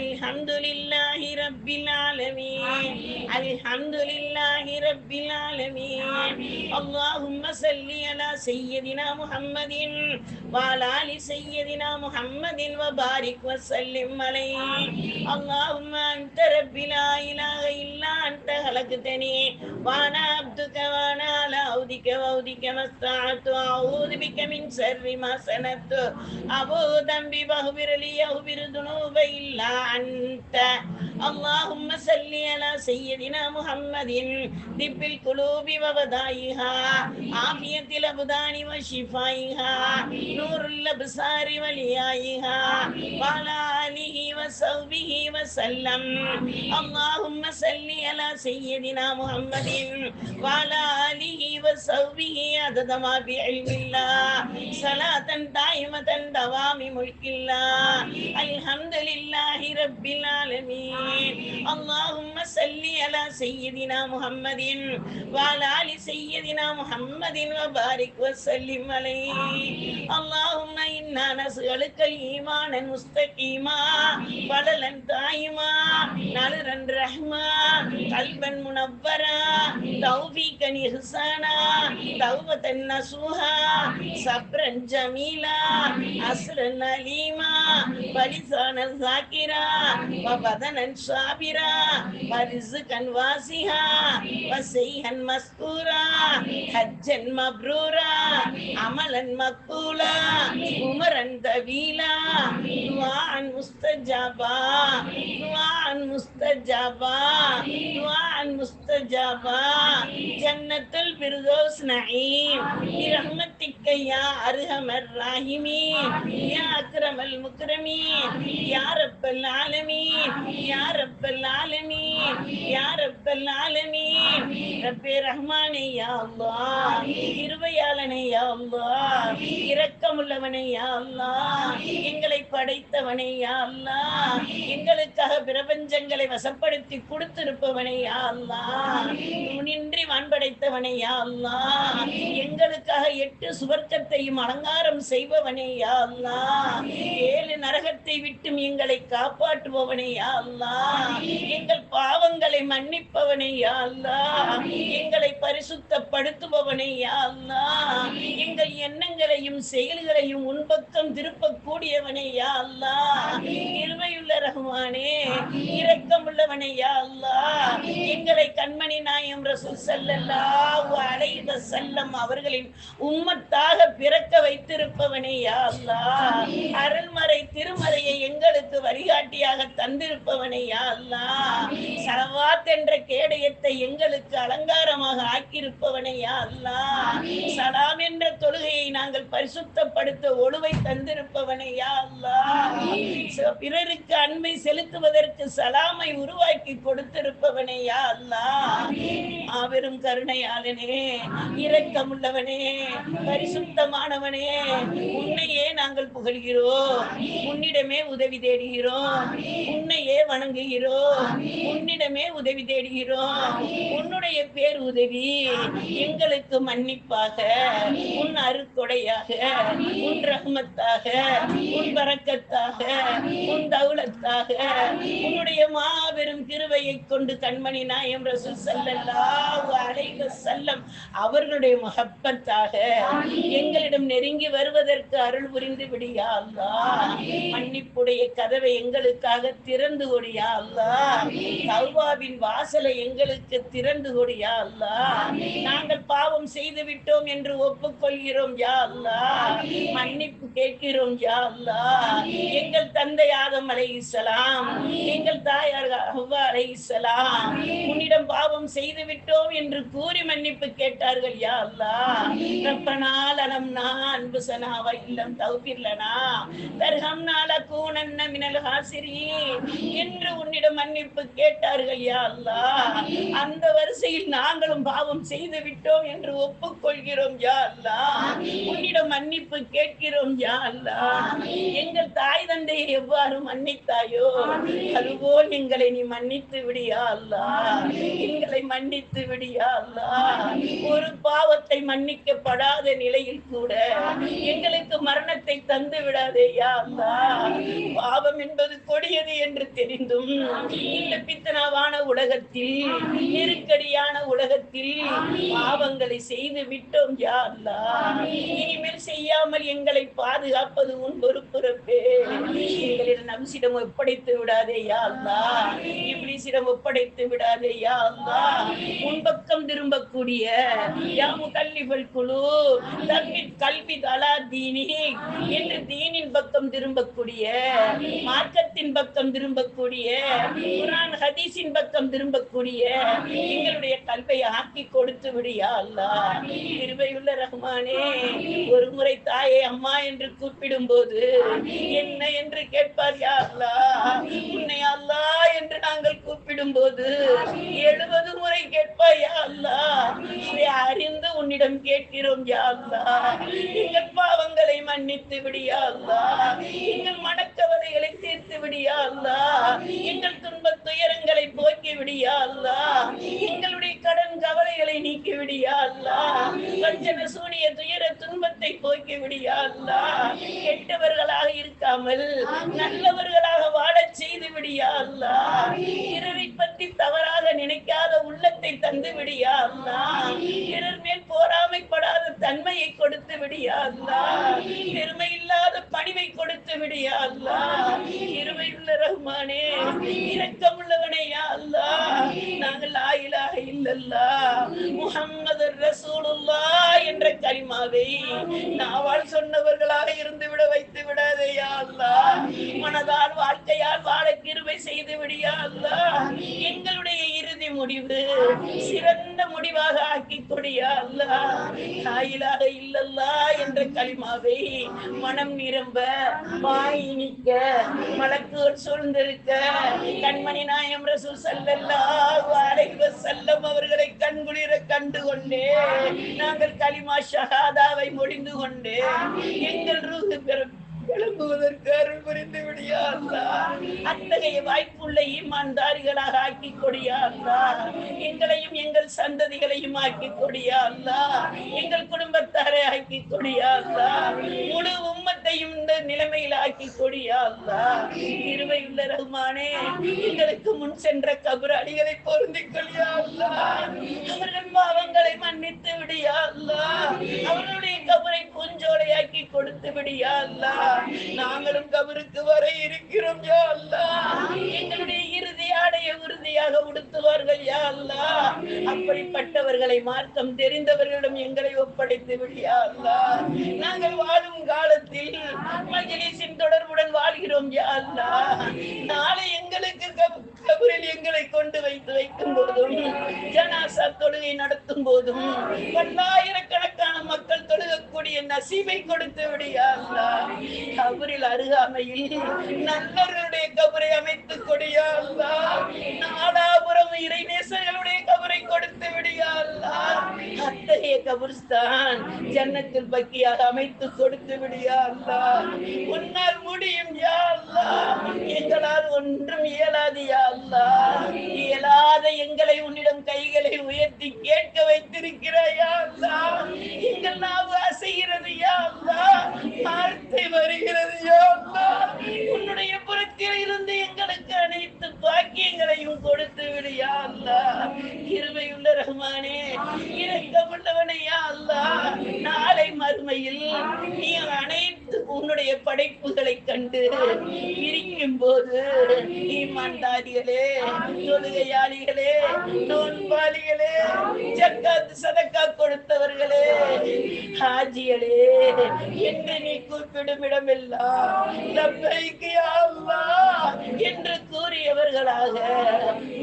الحمد لله رب العالمين الحمد لله رب العالمين اللهم صل على سيدنا محمد وعلى ال سيدنا محمد وبارك وسلم عليه اللهم انت ربي لا اله الا انت خلقتني وانا عبدك وانا على عودك وعودك ما استطعت اعوذ بك من شر ما صنعت ابو ذنبي واغفر لي اغفر ذنوب الا انت اللهم صل على سيدنا محمد طب القلوب وبدائها عافية الأبدان وشفائها نور الأبصار وليائها وعلى آله وصحبه وسلم اللهم صل على سيدنا محمد وعلى آله وصحبه عدد ما بعلم الله صلاة دائمة دوام ملك الله الحمد لله رب العالمين. اللهم صل على سيدنا محمد وعلى آل سيدنا محمد وبارك وسلم عليه. اللهم إنا نسألك إيمانا مستقيما بدلا دائما نلرا رحما قلبا منورا توفيقا إحسانا توبة نصوحا صبرا جميلا أسرا أليما ولسانا ذاكرا وبدنا صابرا ورزقا واسعا وسيها مسكورا حجا مبرورا عملا مقبولا عمرا طويلا دعاء مستجابا دعاء مستجابا دعاء مستجابا جنة الفردوس نعيم برحمتك يا أرحم الراحمين يا أكرم المكرمين يا رب العالمين يا رب العالمين يا رب العالمين رب ரஹ்மானே யா அல்லாஹ் இருவையாளனே யா அல்லாஹ் இரக்கமுள்ளவனே யா அல்லா எங்களை படைத்தவனே யா எங்களுக்காக பிரபஞ்சங்களை வசப்படுத்தி கொடுத்திருப்பவனே யா அல்லாஹ் முனின்றி வான்படைத்தவனே யா எங்களுக்காக எட்டு சுவர்க்கத்தையும் அலங்காரம் செய்பவனே யா ஏழு நரகத்தை விட்டும் எங்களை காப்பாற்றுபவனே யா எங்கள் பாவங்களை மன்னிப்பவனே அல்லா எங்களை பரிசுத்தப்படுத்துபவனே யா எங்கள் எண்ணங்களையும் செயல்களையும் உன்பக்கம் திருப்பக்கூடியவனே யா அல்லாஹ். இருமையுள்ள ரஹ்மானே இரக்கமுள்ளவனே யா அல்லாஹ். எங்களை கண்மணி நாயம் ரசூல் ஸல்லல்லாஹு அலைஹி வஸல்லம் அவர்களின் உம்மத்தாக பிறக்க வைத்திருப்பவனே யா அல்லாஹ். அருள்மறை திருமறையை எங்களுக்கு வழிகாட்டியாக தந்திருப்பவனே யா அல்லாஹ். சலவாத் என்ற கேடயத்தை எங்களுக்கு அலங்காரமாக ஆக்கியிருப்பவனே யா அல்லாஹ். சலாம் என்ற தொழுகையை நாங்கள் பரிசுத்தப்படுத்த ஒழுவை தந்திருப்பவனே யா ச- பிறருக்கு அன்பை செலுத்துவதற்கு சலாமை உருவாக்கி கொடுத்திருப்பவனே யா அல்லாஹ். மாபெரும் கருணையாளனே இரக்கமுள்ளவனே பரிசுத்தமானவனே. உன்னையே நாங்கள் புகழ்கிறோம். உன்னிடமே உதவி தேடுகிறோம். உன்னையே வணங்குகிறோம். உன்னிடமே உதவி தேடுகிறோம். உன்னுடைய பேர் உதவி எங்களுக்கு மன்னிப்பாக உன் அருக்கொடையாக உன் ரஹ்மத்தாக உன் பரக்கத்தாக உன் தௌலத்தாக உன்னுடைய மாபெரும் கிருபையை கொண்டு கண்மணி நாயம் ரசூல் அலைஹி வஸல்லம் அவர்களுடைய முஹப்பத்தாக எங்களிடம் நெருங்கி வருவதற்கு அருள் புரிந்து விடியா அல்லாஹ் மன்னிப்புடைய கதவை எங்களுக்காக திறந்து கொடியா அல்லாஹ் தௌபாவின் வாசலை எங்களுக்கு திறந்து கொடியா அல்லாஹ் நாங்கள் பாவம் செய்து விட்டோம் என்று ஒப்புக்கொள்கிறோம் யா அல்லாஹ் மன்னிப்பு கேட்கிறோம் யா அல்லா எங்கள் தந்தை ஆதம் அலைஹிஸ்ஸலாம் எங்கள் தாயார் ஹவ்வா உன்னிடம் பாவம் செய்து விட்டோம் என்று கூறி மன்னிப்பு கேட்டார்கள் யா அல்லா அல்லாஹ் நான் அன்பு சனாவா இல்லம் தௌபிர்லனா தர்ஹம்னா கூணன்ன மினல் ஹாசிரி என்று உன்னிடம் மன்னிப்பு கேட்டார்கள் யா அல்லாஹ். அந்த வரிசையில் நாங்களும் பாவம் செய்து விட்டோம் என்று ஒப்புக்கொள்கிறோம் யா அல்லா உன்னிடம் மன்னிப்பு கேட்கிறோம் யா எங்கள் தாய் தந்தையை எவ்வாறு மன்னித்தாயோ அதுபோல் எங்களை நீ மன்னித்து விடியா அல்லாஹ். எங்களை மன்னித்து விடியா அல்லாஹ். ஒரு பாவத்தை மன்னிக்கப்படாத நிலையில் கூட எங்களுக்கு மரணத்தை தந்து விடாதே யா அல்லாஹ். பாவம் என்பது கொடியது என்று தெரிந்தும் இந்த பித்தனாவான உலகத்தில் நெருக்கடியான உலகத்தில் பாவங்களை செய்து விட்டோம் யா அல்லாஹ். இனிமேல் செய்யாமல் எங்களை பாதுகாப்பது உன் பொறுப்புறப்பே எங்களிடம் நம்சிடம் ஒப்படைத்து விடாதே யா இப்படி சிடம் ஒப்படைத்து விடாதே யா திரும்பக்கூடிய யாமு கல்விகள் குழு தம்பி கல்வி தலா தீனி. என்று தீனின் பக்கம் திரும்பக்கூடிய மார்க்கத்தின் பக்கம் திரும்பக்கூடிய குரான் ஹதீஸின் பக்கம் திரும்பக்கூடிய எங்களுடைய கல்வை ஆக்கி கொடுத்து விடியா அல்லாஹ் கிருபையுள்ள ரஹ்மானே ஒரு முறை தாயை அம்மா என்று கூப்பிடும் போது என்ன என்று கேட்பார் யா அல்லாஹ் உன்னை அல்லாஹ் என்று நாங்கள் கூப்பிடும் போது எழுபது முறை கேட்பாய் யா அல்லாஹ் இதை அறிந்து உன்னிடம் கேட்கிறோம் யா எங்கள் பாவங்களை மன்னித்து விடியா எங்கள் மனக்கவலைகளை தீர்த்து விடியா எங்கள் துன்பத் துயரங்களை போக்கி விடியா எங்களுடைய விடியா வஞ்சன சூனிய துயர துன்பத்தை போக்கி விடியா கெட்டவர்களாக இருக்காமல் நல்லவர்களாக வாழச் செய்து விடியா அல்லாஹ் பிறரை பற்றி தவறாக நினைக்காத உள்ளத்தை தந்து விடியா அல்லாஹ் பிறர் மேல் போராமைப்படாத தன்மையை கொடுத்து விடியா பெருமை இல்லாத பணிவை கொடுத்து விடியா இருமை உள்ள ரஹ்மானே இரக்கமுள்ளவனே யா அல்லா நாங்கள் ஆயிலாக இல்லல்லா. முகம் முஹம்மது ரசூலுல்லா என்ற கலிமாவை நாவால் சொன்னவர்களாக இருந்து விட வைத்து விடாதையா அல்லா மனதால் வாழ்க்கையால் வாழ கிருபை செய்து விடியா அல்லா எங்களுடைய இறுதி முடிவு சிறந்த முடிவாக ஆக்கி கொடியா அல்லாஹ் லா இலாஹ இல்லல்லாஹ் என்ற கலிமாவை மனம் நிரம்ப வாய் நிற்க மலக்குகள் சூழ்ந்திருக்க கண்மணி நாயம் ரசூல் ஸல்லல்லாஹு அலைஹி வஸல்லம் அவர்களை கண்குளிர கண்டு கொண்டே நாங்கள் கலிமா ஷஹாதாவை முடிந்து கொண்டே எங்கள் ரூஹு பெறும் எழும்புவதற்கு அருள் புரிந்து விடியாதா? அத்தகைய வாய்ப்புள்ள ஈமான்தாரிகளாக ஆக்கி கொடியாதா? எங்களையும் எங்கள் சந்ததிகளையும் ஆக்கி கொடியாதா? எங்கள் குடும்பத்தாரை ஆக்கி கொடியா முழு முழு எங்களையும் இந்த நிலைமையில் ஆக்கி கொடியா இருவை உள்ள ரகுமானே எங்களுக்கு முன் சென்ற கபர் அடிகளை பொருந்திக் கொள்ளியா அல்லாஹ். அவர்கள் பாவங்களை மன்னித்து விடியா அல்லாஹ். அவர்களுடைய கபரை பூஞ்சோலையாக்கி கொடுத்து விடியா அல்லாஹ். நாங்களும் கபருக்கு வர இருக்கிறோம் யா அல்லாஹ். எங்களுடைய இறுதி ஆடைய உறுதியாக உடுத்துவார்கள் யா அல்லாஹ். அப்படிப்பட்டவர்களை மார்க்கம் தெரிந்தவர்களிடம் எங்களை ஒப்படைத்து விடியா அல்லாஹ். நாங்கள் வாழும் காலத்தில் மஜ்லிஸின் தொடர்புடன் வாழ்கிறோம் யா அல்லாஹ். நாளை எங்களுக்கு கப- கபரில் எங்களை கொண்டு வைத்து வைக்கும் போதும் ஜனாசா தொழுகை நடத்தும் போதும் பல்லாயிரக்கணக்கான மக்கள் தொழுகக்கூடிய நசீமை கொடுத்து விடியா அல்லாஹ். கபரில் அருகாமையில் நல்லவர்களுடைய கபரை அமைத்து கொடியா அல்லாஹ். நாலாபுரம் இறைநேசர்களுடைய கபரை கொடுத்து விடியா அல்லாஹ். அத்தகைய ஜன்னத்தில் பக்கியாக அமைத்து கொடுத்து விடியா உன்னால் முடியும் யா எங்களால் ஒன்றும் இயலாது யா இயலாத எங்களை உன்னிடம் கைகளை உயர்த்தி கேட்க வைத்திருக்கிறாய் யா எங்கள் நாவு அசைகிறது யா வார்த்தை வருகிறது யாழ்லா உன்னுடைய புறத்தில் இருந்து எங்களுக்கு அனைத்து பாக்கியங்களையும் கொடுத்து விடு யா ரஹ்மானே இரக்கமுள்ளவனே யா நாளை மறுமையில் உம்முடைய படைப்புகளை கண்டு பிரிக்கும் போது ஈமான்தாரிகளே தொழுகையாளிகளே நோன்பாளிகளே ஜக்காத் சதக்கா கொடுத்தவர்களே ஹாஜிகளே என்று நீ கூப்பிடும் இடமெல்லாம் எல்லாம் யா என்று கூறியவர்களாக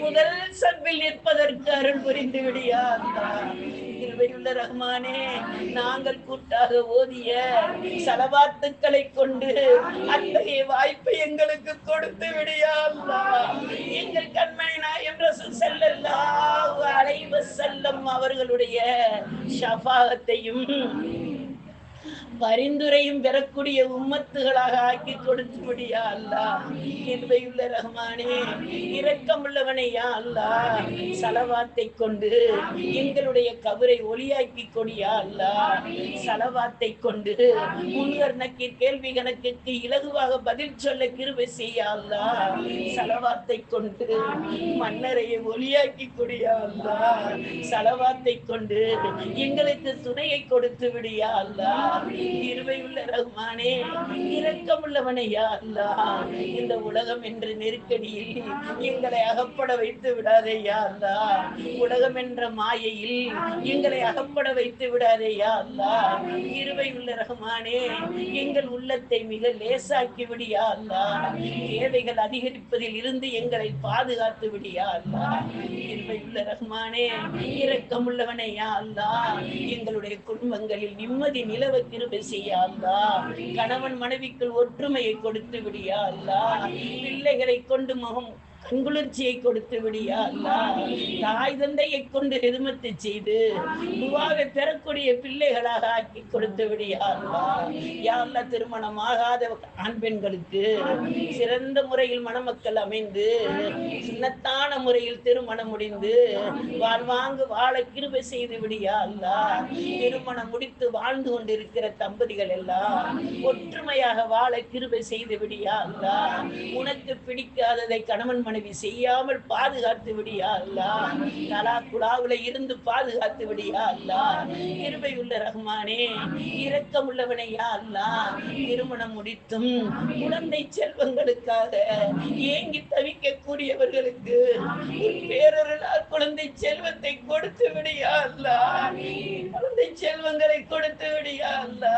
முதல் சப்பில் நிற்பதற்கு அருள் புரிந்து விடியா கிருபையுள்ள ரஹ்மானே நாங்கள் கூட்டாக ஓதிய சலவாத்துக்களை கொண்டு அத்தகைய வாய்ப்பை எங்களுக்கு கொடுத்து விடியா எங்கள் கண்மணி நாயம் ரசூல் ஸல்லல்லாஹு அலைஹி அவர்களுடைய ஷபாகத்தையும் பரிந்துரையும் பெறக்கூடிய உம்மத்துகளாக ஆக்கி கொடுத்து விடியா அல்லா. கிருபையுள்ள ரஹ்மானே இரக்கமுள்ளவனை யா அல்லா. சலவாத்தை கொண்டு எங்களுடைய கபரை ஒளியாக்கி கொடியா அல்லா. சலவாத்தை கொண்டு முன்னர் கேள்வி கணக்குக்கு இலகுவாக பதில் சொல்ல கிருபை செய்யா அல்லா. சலவாத்தை கொண்டு மன்னரையை ஒளியாக்கி கொடியா அல்லா. சலவாத்தை கொண்டு எங்களுக்கு துணையை கொடுத்து விடியா அல்லா. இருவையுள்ள ரகுமானே இரக்கம் யா அல்லா இந்த உலகம் என்ற நெருக்கடியில் எங்களை அகப்பட வைத்து விடாதே யா அல்லா உலகம் என்ற மாயையில் எங்களை அகப்பட வைத்து விடாதே யா அல்லா இருவையுள்ள ரகுமானே எங்கள் உள்ளத்தை மிக லேசாக்கி விடியா அல்லா தேவைகள் அதிகரிப்பதில் இருந்து எங்களை பாதுகாத்து விடியா அல்லா இருவையுள்ள ரகுமானே இரக்கமுள்ளவனை யா அல்லா எங்களுடைய குடும்பங்களில் நிம்மதி நிலவ கிருபை செய்யா அல்லா. கணவன் மனைவிக்குள் ஒற்றுமையை கொடுத்து விடியா அல்லா. பிள்ளைகளை கொண்டு முகம் கண்குளிர்ச்சியை கொடுத்து விடியா அல்லா தாய் தந்தையை கொண்டு எதுமத்து செய்து துவாவை பெறக்கூடிய பிள்ளைகளாக ஆக்கி கொடுத்து விடியா அல்லா யா திருமணம் ஆகாத ஆண் பெண்களுக்கு சிறந்த முறையில் மணமக்கள் அமைந்து சின்னத்தான முறையில் திருமணம் முடிந்து வாழ்வாங்கு வாழ கிருபை செய்து விடியா அல்லா திருமணம் முடித்து வாழ்ந்து கொண்டிருக்கிற தம்பதிகள் எல்லாம் ஒற்றுமையாக வாழ கிருபை செய்து விடியா அல்லா உனக்கு பிடிக்காததை கணவன் மனைவி செய்யாமல் பாதுகாத்து விடியா அல்லா தலா குழாவுல இருந்து பாதுகாத்து விடியா அல்லா கிருபை உள்ள ரஹ்மானே இரக்கம் உள்ளவனையா அல்லா. திருமணம் முடித்தும் குழந்தை செல்வங்களுக்காக ஏங்கி தவிக்கக்கூடியவர்களுக்கு கூடியவர்களுக்கு பேரர்களால் குழந்தை செல்வத்தை கொடுத்து விடியா அல்லா குழந்தை செல்வங்களை கொடுத்து விடியா அல்லா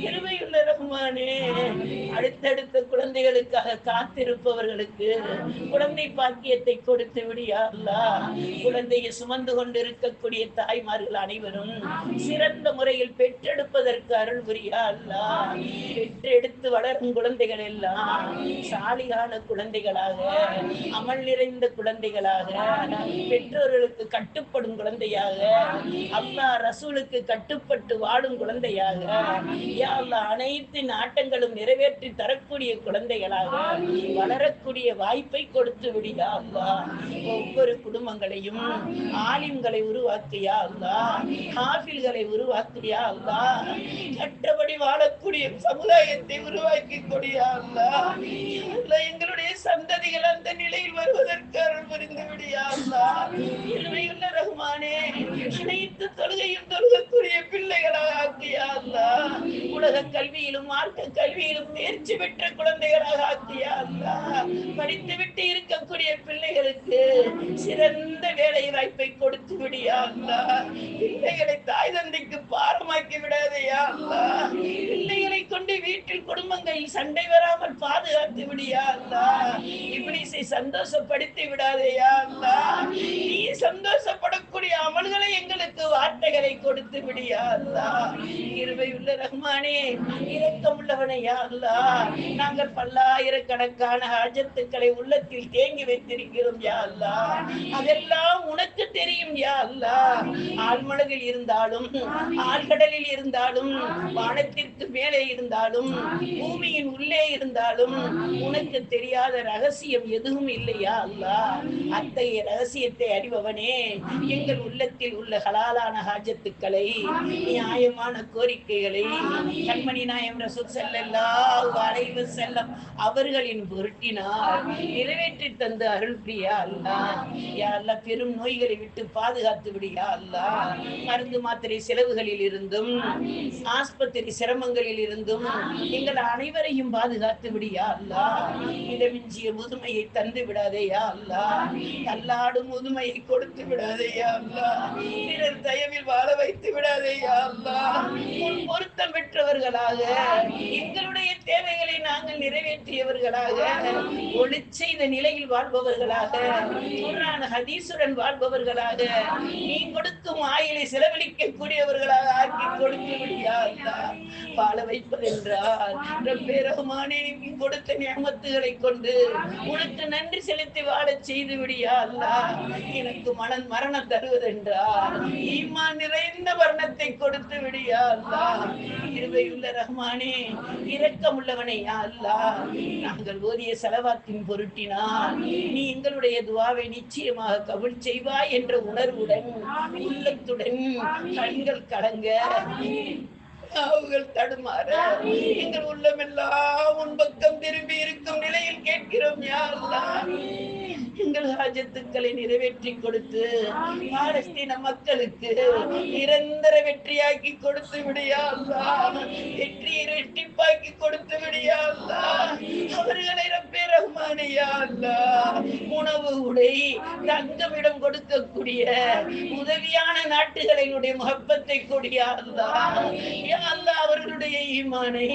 இருமையுள்ள ரஹ்மானே அடுத்தடுத்த குழந்தைகளுக்காக காத்திருப்பவர்களுக்கு குழந்தை பாக்கியத்தை கொடுத்து விடியா குழந்தையை சுமந்து கொண்டிருக்கக்கூடிய தாய்மார்கள் அனைவரும் சிறந்த முறையில் பெற்றெடுப்பதற்கு அருள் புரியா அல்லா. பெற்றெடுத்து வளரும் குழந்தைகள் எல்லாம் சாலிகான குழந்தைகளாக அமல் நிறைந்த குழந்தைகளாக பெற்றோர்களுக்கு கட்டுப்படும் குழந்தையாக அல்லாஹ் ரசூலுக்கு கட்டுப்பட்டு வாழும் குழந்தையாக யா அனைத்து நாட்டங்களும் நிறைவேற்ற தரக்கூடிய குழந்தைகளாக வளரக்கூடிய வாய்ப்பை கொடுத்து விடியா அல்லாஹ் ஒவ்வொரு குடும்பங்களையும் ஆலிம்களை உருவாக்கியா அல்லாஹ் ஹாஃபில்களை உருவாக்கியா அல்லாஹ் கற்றபடி வாழக்கூடிய சமுதாயத்தை உருவாக்கி கொடியா அல்லாஹ் எங்களுடைய சந்ததிகள் அந்த நிலையில் வருவதற்கு அருள் புரிந்து விடியா அல்லாஹ் இருமையுள்ள ரகுமானே அனைத்து தொழுகையும் தொழுகக்கூடிய பிள்ளைகளாக ஆக்கியா அல்லாஹ் உலக கல்வியிலும் மார்க்க கல்வியிலும் தேர்ச்சி பெற்ற குழந்தைகளாக ஆக்கியா அல்லாஹ். படித்து விட்டு இருக்கக்கூடிய பிள்ளைகளுக்கு சிறந்த வேலை வாய்ப்பை கொடுத்து விடியா அல்லாஹ். பிள்ளைகளை தாய் தந்தைக்கு பாரமாக்கி விடாதையா பிள்ளைகளை வீட்டில் குடும்பங்களில் சண்டை வராமல் பாதுகாத்து விடியா அல்லா இப்ளீஸை சந்தோஷப்படுத்தி விடாதையா அல்லா நீ சந்தோஷப்படக்கூடிய அமல்களை எங்களுக்கு வார்த்தைகளை கொடுத்து விடியா அல்லா இருவை உள்ள ரஹ்மானே இரக்கமுள்ளவனை யா அல்லா நாங்கள் பல்லாயிரக்கணக்கான ஆஜத்துக்களை உள்ளத்தில் தேங்கி வைத்திருக்கிறோம் யா அல்லா அதெல்லாம் உனக்கு தெரியும் யா அல்லா ஆழ்மனதில் இருந்தாலும் ஆழ்கடலில் இருந்தாலும் வானத்திற்கு மேலே இருந்தாலும் பூமியின் உள்ளே இருந்தாலும் உனக்கு தெரியாத ரகசியம் எதுவும் இல்லையா அல்லாஹ்? அத்தகைய ரகசியத்தை அறிபவனே எங்கள் உள்ளத்தில் உள்ள ஹலாலான ஹாஜத்துக்களை நியாயமான கோரிக்கைகளை கண்மணி நாயம் ரசூல் ஸல்லல்லாஹு அலைஹி வஸல்லம் அவர்களின் பொருட்டினால் நிறைவேற்றி தந்து அருள் புரியா அல்லாஹ் யா அல்லாஹ் பெரும் நோய்களை விட்டு பாதுகாத்து விடியா அல்லாஹ். மருந்து மாத்திரை செலவுகளில் இருந்தும் ஆஸ்பத்திரி சிரமங்களில் இருந்தும் எங்கள் அனைவரையும் பாதுகாத்து விடியா அல்லாஹ் இடமிஞ்சிய முதுமையை தந்து விடாதேயா அல்லாஹ். தள்ளாடும் முதுமையை கொடுத்து விடாதேயா அல்லாஹ். பிறர் தயவில் வாழ வைத்து விடாதேயா அல்லாஹ். உன் பொருத்தம் பெற்றவர்களாக எங்களுடைய தேவைகளை நாங்கள் நிறைவேற்றியவர்களாக ஒளி செய்த நிலையில் வாழ்பவர்களாக குர்ஆன் ஹதீஸுடன் வாழ்பவர்களாக நீ கொடுக்கும் ஆயிலை செலவழிக்க கூடியவர்களாக ஆக்கி கொடுத்து விடியா அல்லாஹ். வாழ வைப்பதென்றால் ரப்பே நீ கொடுத்த நியமத்துகளை கொண்டு உனக்கு நன்றி செலுத்தி வாழச் செய்து விடியா அல்லாஹ் எனக்கு மனம் மரணம் தருவதென்றால் ஈமா நிறைந்த மரணத்தை கொடுத்து விடியா அல்லாஹ் இருவையுள்ள ரஹ்மானே இரக்கமுள்ளவனை யா அல்லாஹ் நாங்கள் ஓதிய செலவாத்தின் பொருட்டினால் நீ எங்களுடைய துவாவை நிச்சயமாக கவிழ் செய்வாய் என்ற உணர்வுடன் உள்ளத்துடன் கண்கள் கலங்க. நாவுகள் தடுமாற. எங்கள் உள்ளமெல்லாம் உன் பக்கம் திரும்பி இருக்கும் நிலையில் கேட்கிறோம் யா அல்லாஹ். எங்கள் ராஜத்துக்களை நிறைவேற்றி கொடுத்து பாலஸ்தீன மக்களுக்கு நிரந்தர வெற்றியாக்கி கொடுத்து விடியா அல்லாஹ் வெற்றியை இரட்டிப்பாக்கி கொடுத்து விடியா அல்லாஹ் அவர்களை ரப்பே ரஹ்மானியா உணவு உடை தங்கமிடம் கொடுக்கக்கூடிய உதவியான நாட்டுகளினுடைய முகப்பத்தை கொடியா அவர்களுடைய ஈமானை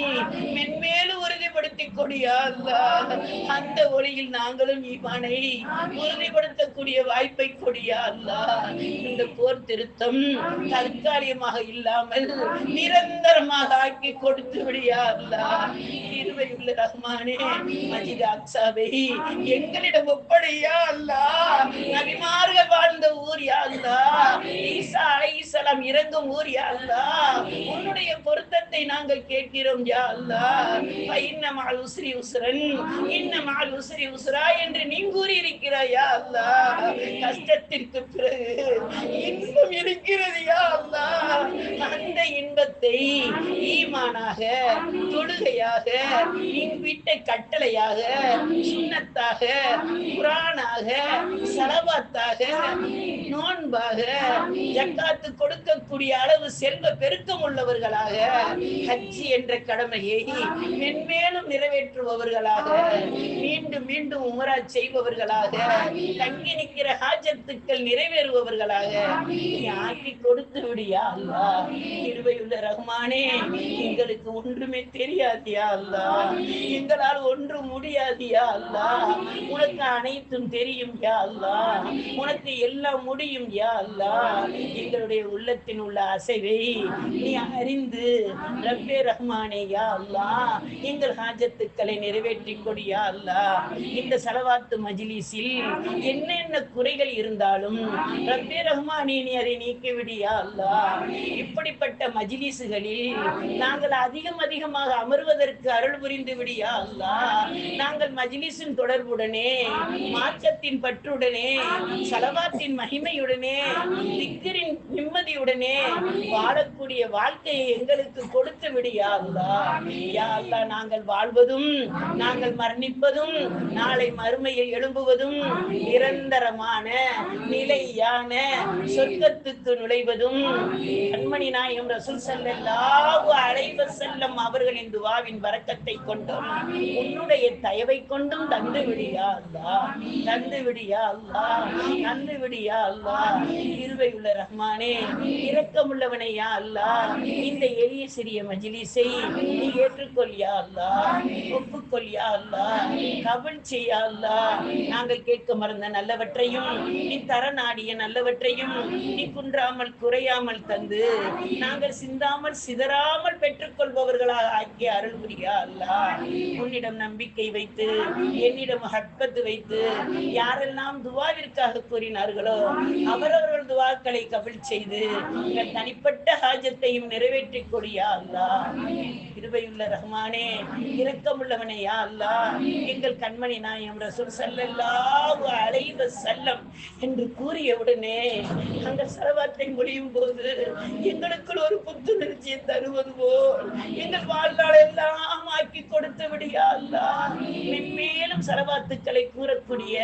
மென்மேலும் உறுதிப்படுத்திக் கொடியா அந்த ஒளியில் நாங்களும் ஈமானை உறுதிப்படுத்தக்கூடிய வாய்ப்பை கொடியா அல்லாஹ் இந்த போர் திருத்தம் தற்காலிகமாக இல்லாமல் நிரந்தரமாக ஆக்கி கொடுத்து விடியா அல்லாஹ் இருவையுள்ள ரஹ்மானே மஜித் அக்சாவை எங்களிடம் ஒப்படையா அல்லாஹ் நபிமார்கள் வாழ்ந்த ஊர் யா ஈசா அலைசலாம் இறங்கும் ஊர் யா உன்னுடைய பொருத்தத்தை நாங்கள் கேட்கிறோம் யா அல்லாஹ் இன்ன மஅல் உஸ்ரி உஸ்ரன் இன்ன மஅல் உஸ்ரி உஸ்ரா என்று நீ கூறி இருக்கிறாயா யா கஷ்டத்திற்கு பிறகு இன்பம் இருக்கிறது யா அல்லாஹ். அந்த இன்பத்தை ஈமானாக தொழுகையாக நீ கட்டளையாக சுண்ணத்தாக குரானாக செலவாத்தாக நோன்பாக ஜக்காத்து கொடுக்கக்கூடிய அளவு செல்வ பெருக்கம் உள்ளவர்களாக ஹஜ்ஜி என்ற கடமையை மென்மேலும் நிறைவேற்றுபவர்களாக மீண்டும் மீண்டும் உமரா செய்பவர்களாக தங்கி நிற்கிற ஹாஜத்துக்கள் நிறைவேறுபவர்களாக நீ ஆக்கி கொடுத்து விடியா அல்லா. இருவையுள்ள ரஹ்மானே எங்களுக்கு ஒன்றுமே தெரியாதியா அல்லா? எங்களால் ஒன்றும் முடியாதியா அல்லா? உனக்கு அனைத்தும் தெரியும் யா அல்லா? உனக்கு எல்லாம் முடியும் யா அல்லா? எங்களுடைய உள்ளத்தின் உள்ள அசைவை நீ அறிந்து ரப்பே ரஹ்மானே யா அல்லா. எங்கள் ஹாஜத்துக்களை நிறைவேற்றி கொடியா அல்லா. இந்த சலவாத்து மஜ்லிஸில் என்னென்ன குறைகள் இருந்தாலும் ரப்பே ரஹ்மானே நீ அதை நீக்கிவிடியா அல்லா? இப்படிப்பட்ட மஜிலிசுகளில் நாங்கள் அதிகம் அதிகமாக அமர்வதற்கு அருள் புரிந்து விடியா அல்லா? நாங்கள் மஜிலிசின் தொடர்புடனே மார்க்கத்தின் பற்றுடனே சலவாத்தின் மகிமையுடனே திக்கரின் நிம்மதியுடனே வாழக்கூடிய வாழ்க்கையை எங்களுக்கு கொடுத்து விடியா அல்லா? யா அல்லா நாங்கள் வாழ்வதும் நாங்கள் மரணிப்பதும் நாளை மறுமையில் எழும்புவதும் நிரந்தரமான நிலையான சொர்க்கத்துக்கு நுழைவதும் கண்மணி நாயம் ரசூல் செல்லாவு அழைவ செல்லும் அவர்களின் துவாவின் வரக்கத்தை கொண்டும் உன்னுடைய தயவை கொண்டும் தந்து விடியா அல்லா தந்து விடியா அல்லா தந்து விடியா அல்லா இருவை உள்ள ரஹ்மானே இரக்கமுள்ளவனையா அல்லா இந்த எளிய சிறிய மஜிலிசை நீ ஏற்றுக்கொள்யா அல்லா ஒப்புக்கொள்யா அல்லா யா செய்யா அல்லாஹ். நாங்கள் கேட்க மறந்த நல்லவற்றையும் நீ தர நாடிய நல்லவற்றையும் நீ குன்றாமல் குறையாமல் தந்து நாங்கள் சிந்தாமல் சிதறாமல் பெற்றுக்கொள்பவர்களாக ஆக்கிய அருள் புரியா அல்லாஹ். உன்னிடம் நம்பிக்கை வைத்து என்னிடம் ஹட்பத்து வைத்து யாரெல்லாம் துவாவிற்காக கூறினார்களோ அவரவர்கள் துவாக்களை கபில் செய்து எங்கள் தனிப்பட்ட ஹாஜத்தையும் நிறைவேற்றி கொடியா அல்லாஹ். கிருபையுள்ள ரஹ்மானே இரக்கமுள்ளவனே யா அல்லாஹ். எங்கள் கண்மணி நாயம் ரசூல் ஸல்லல்லாஹு அலைஹி என்று கூறிய உடனே அந்த செலவாத்தை முடியும் போது எங்களுக்குள் ஒரு புத்துணர்ச்சியை தருவது போல் எங்கள் வாழ்நாள் எல்லாம் ஆக்கி கொடுத்து விடியா மென்மேலும் செலவாத்துக்களை கூறக்கூடிய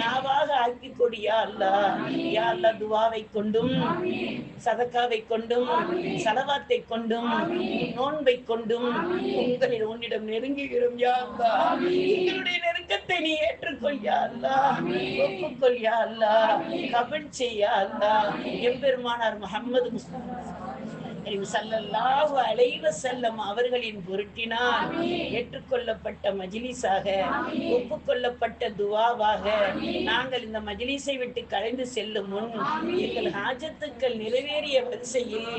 நாவாக ஆக்கி கொடியா அல்லா. யா அல்லாஹ் துவாவை கொண்டும் சதக்காவை கொண்டும் செலவாத்தை கொண்டும் நோன்பை கொண்டும் உங்களின் உன்னிடம் நெருங்குகிறோம் யா அல்லாஹ் எங்களுடைய நெருக்கத்தை நீ ஏற்றுக்கொள்யா ஒப்புக்கொள் யா செய்யா அல்லாஹ். எம்பெருமானார் முஸ்லிம் சல்லல்லாஹு அலைஹி வஸல்லம் அவர்களின் பொருட்டினால் ஏற்றுக்கொள்ளப்பட்ட மஜ்லிஸாக ஒப்புக்கொள்ளப்பட்ட துவாவாக நாங்கள் இந்த மஜ்லிஸை விட்டு கலைந்து செல்லும் முன் எங்கள் ஹாஜத்துக்கள் நிறைவேறிய வரிசையில்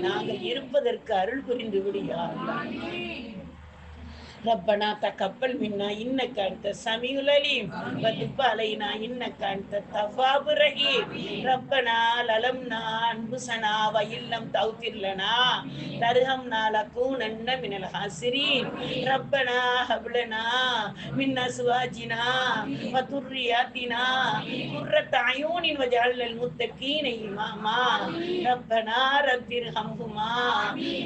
நாங்கள் இருப்பதற்கு அருள் புரிந்து விடியா ربنا تقبل منا انك انت السميع العليم وتب علينا انك انت التواب الرحيم ربنا ظلمنا انفسنا وان لم تغفر لنا ترحمنا لنكونن من الخاسرين ربنا هب لنا من ازواجنا وذرياتنا قرة اعين واجعلنا للمتقين اماما ربنا رب ارحمهما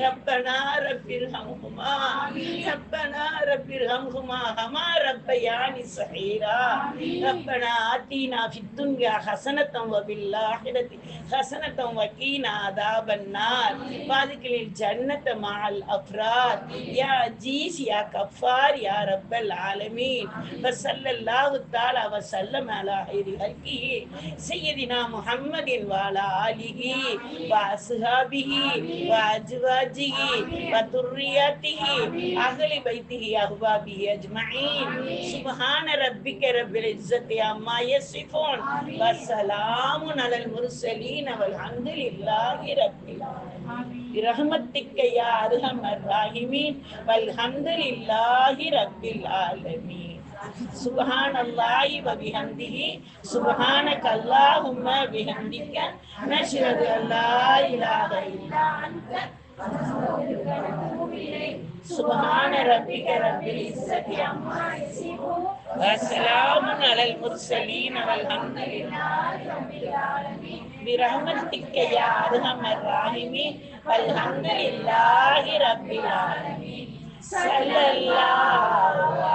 ربنا رب ارحمهما ربنا رب ارحمهما كما ربياني صغيرا ربنا آتنا في الدنيا حسنة وفي الآخرة حسنة وقنا عذاب النار وادخل الجنة مع الأفراد يا عزيز يا كفار يا رب العالمين وصلى الله تعالى وسلم على خير خلقه سيدنا محمد وعلى آله وأصحابه وأزواجه وذريته أهل بيته أحبابه أجمعين سبحان ربك رب العزة عما يصفون وسلام على المرسلين والحمد لله رب العالمين برحمتك يا أرحم الراحمين والحمد لله رب العالمين سبحان الله وبحمده سبحانك اللهم بحمدك نشهد أن لا إله إلا أنت سبحان ربك رب العزة عما يصفون وسلام على المرسلين والحمد لله رب العالمين برحمتك يا أرحم الراحمين والحمد لله رب العالمين صلى الله على